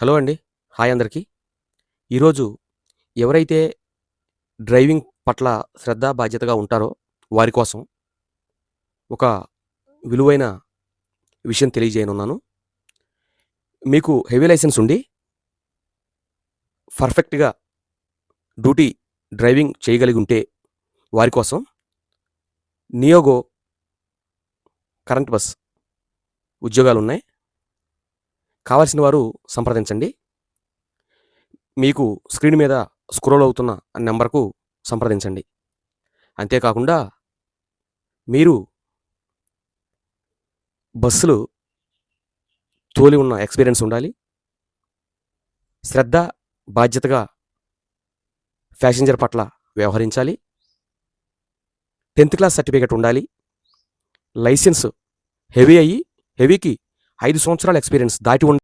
Hello అండి. Hi అందరికీ. ఈరోజు ఎవరైతే డ్రైవింగ్ పట్ల శ్రద్ధ బాధ్యతగా ఉంటారో వారి కోసం ఒక విలువైన విషయం తెలియజేయనున్నాను. మీకు హెవీ లైసెన్స్ ఉండి పర్ఫెక్ట్గా డ్యూటీ డ్రైవింగ్ చేయగలిగి ఉంటే వారి కోసం నియోగో కరెంట్ బస్ ఉద్యోగాలు ఉన్నాయి కావాల్సిన వారు సంప్రదించండి. మీకు స్క్రీన్ మీద స్క్రోల్ అవుతున్న నెంబర్కు సంప్రదించండి. అంతేకాకుండా మీరు బస్సులు తోలి ఉన్న ఎక్స్పీరియన్స్ ఉండాలి. శ్రద్ధ బాధ్యతగా ప్యాసింజర్ పట్ల వ్యవహరించాలి. టెన్త్ క్లాస్ సర్టిఫికేట్ ఉండాలి. లైసెన్స్ హెవీ అయ్యి హెవీకి ఐదు సంవత్సరాల ఎక్స్పీరియన్స్ దాటి ఉండాలి.